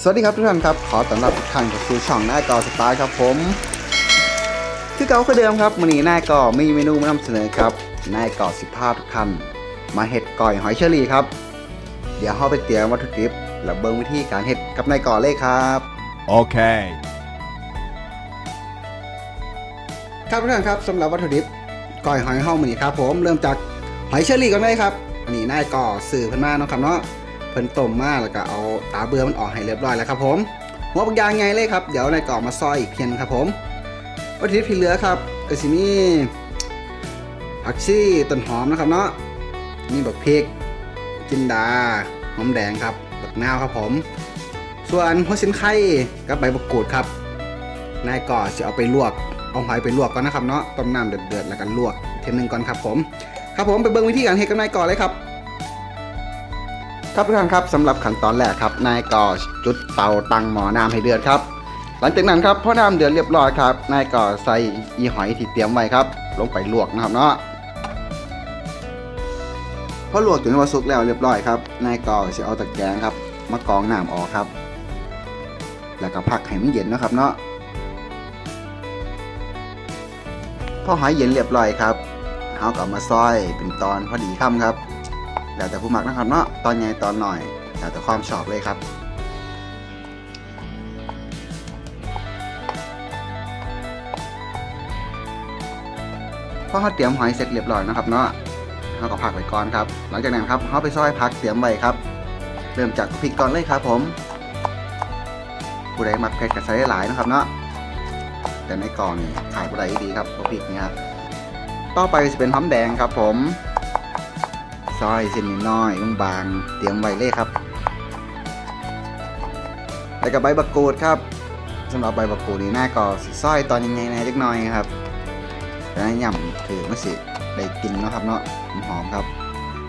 สวัสดีครับทุกท่านครับ ขอต้อนรับทุกท่านเข้าสู่ช่องนายกอสไตล์ครับผมคือเก่าคือเดิมครับวันนี้นายกอมีเมนูมานำเสนอครับนายกอสิภาพทุกท่านมาเห็ดก่อยหอยเชอรี่ครับ เดี๋ยวเราไปเตรียมวัตถุดิบและเบิ่งวิธีการเห็ดกับนายกอเลยครับ Okay. ครับทุกท่านครับสำหรับวัตถุดิบก่อยหอยเฮามื้อนี้ครับผมเริ่มจากหอยเชอรี่ก่อนเลยครับอันนี้นายก่อสื่อเพิ่นมาเนาะครับเนาะเพิ่นต้มมาแล้วก็เอาตาเบื่อมันออกให้เรียบร้อยแล้วครับผมหัวบางอย่างไงเลยครับ เดี๋ยวนายก่อมาซอยอีกเพียงครับผมวัตถุดิบที่เหลือครับก็สิมีผักชีต้นหอมนะครับเนาะมีบักพริกจินดาหอมแดงครับบักนาวครับผม ส่วนหัวสินไข่กับใบมะกรูดครับนายก่อจะเอาไปลวกเอาหอยไปลวกก่อนนะครับเนาะต้มน้ำเดือดๆแล้วกันลวกเทีนึงก่อนครับผม ครับผมไปเบิ่งวิธีการเฮ็ดกับนายก่อเลยครับ ครับทุกท่านครับสำหรับขั้นตอนแรกครับนายก่อจุดเตาตั้งหม้อน้ำให้เดือดครับ หลังจากนั้นครับพอน้ำเดือดเรียบร้อยครับนายก่อใส่อีหอยที่เตรียมไว้ครับ ลงไปลวกนะครับเนาะพอลวกจนว่าสุกแล้วเรียบร้อยครับนายก่อจะเอาตะแกรงครับ มากรองน้ำออกครับ แล้วก็พักให้มันเย็นนะครับเนาะพอหอยเย็นเรียบร้อยครับเขาก็เอามาซอยเป็นตอนพอดีคำครับ แล้วแต่ผู้มักนะครับเนาะตอนใหญ่ตอนหน่อย แล้วแต่ความชอบเลยครับพอเขาเตรียมหอยเสร็จเรียบร้อยนะครับเนาะเขาก็พักไว้ก่อนครับ หลังจากนั้นครับเขาไปซอยพักเตรียมไว้ครับ เริ่มจากพริกก่อนเลยครับ ผมผู้ใดมักเผ็ดกับใส่หลายนะครับเนาะแต่ในกล่องนี่ขายบไรดีครับพวกพริกนี่ครับต่อไปจะเป็นหอมแดงครับผม ซอยเส้นนิดน้อยบางๆเตรียมไว้เลยครับแล้วก็ใบบักกูดครับสำหรับใบบักกูดนี่หน้าก็สิซอยตอนยังไงนะเล็กน้อยครับแต่ในย่ำถือมาสิได้กินเนาะครับเนาะหอมครับ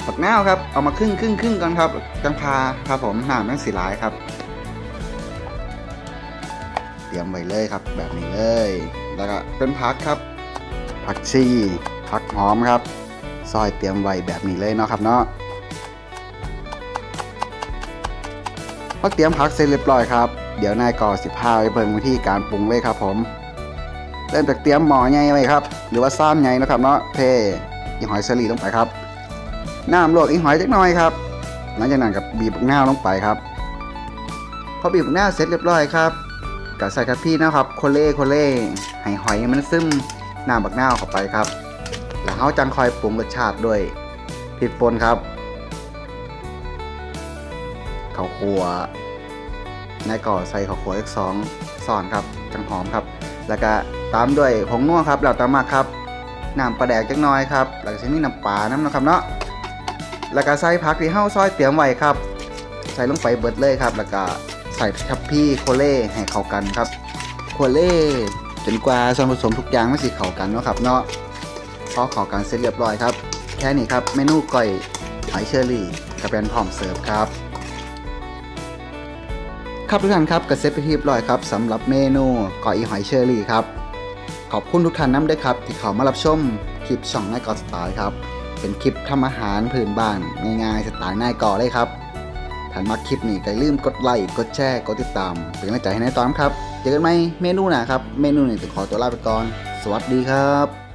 ผักนาวครับเอามาครึ่งครึ่งครึ่งก่อนครับจังพาครับผมหน้าแม่งสีหลายครับ เตรียมไว้เลยครับ แบบนี้เลย แล้วก็เป็นผักครับ ผักชีผักหอมครับ ซอยเตรียมไว้แบบนี้เลยเนาะครับเนาะพอเตรียมผักเสร็จเรียบร้อยครับเดี๋ยวนายก่อสิพาไปเบิ่งวิธีการปรุงเลยครับผมเริ่มจากเตรียมหมอใหญ่ไว้ครับ หรือว่าซ้ำใหญ่นะครับเนาะเทอีหอยสลีลงไปครับน้ำลวกอีหอยจักน่อยครับหลังจากนั้นกับบีบบักนาลงไปครับพอบีบบักนาเสร็จเรียบร้อยครับก็ใส่ทัพพี่นะครับโคเล่โคเล่ให้หอยมันซึมน้ำบักหน้าเข้าไปครับ เขาจังคอยปรุงรสชาติด้วยพริกป่นครับข้าวคั่วในก่อใส่ข้าวคั่วอีกสองส่อนครับ จังหอมครับ แล้วก็ตามด้วยผงนัวครับแล้วตามมาครับน้ำปลาแดกจักน้อยครับแล้วก็จะมีน้ำปลาน้ำนะครับเนาะแล้วก็ใส่ผักที่เฮาซอยเตรียมไว้ครับ ใส่ลงไปเบิดเลยครับ แล้วก็ใส่ทัพพี่โคเล่ให้เข้ากันครับโคเล่จนกว่าส่วนผสมทุกอย่างมันสิเข้ากันเนาะครับเนาะ อเข้ากันเสร็จเรียบร้อยครับ แค่นี้ครับเมนูก้อยหอยเชอรี่กับเป็นพร้อมเสิร์ฟครับครับทุกท่านครับกระเซ็ตไปที่เรียบร้อยครับสำหรับเมนูก้อยหอยเชอรี่ครับ ขอบคุณทุกท่านน้ำด้วยครับ ที่เข้ามารับชมคลิปช่องนายกอสไตล์ครับ เป็นคลิปทำอาหารพื้นบ้านง่ายๆสไตล์นายกอเลยครับถ้ามาคลิปนี้ก็อย่าลืมกดไลค์กดแชร์กดติดตามเป็นกำลังใจให้นายตอนครับเจอกันไหมเมนูหนาครับ เมนูนี้จะขอตัวลาไปก่อน สวัสดีครับ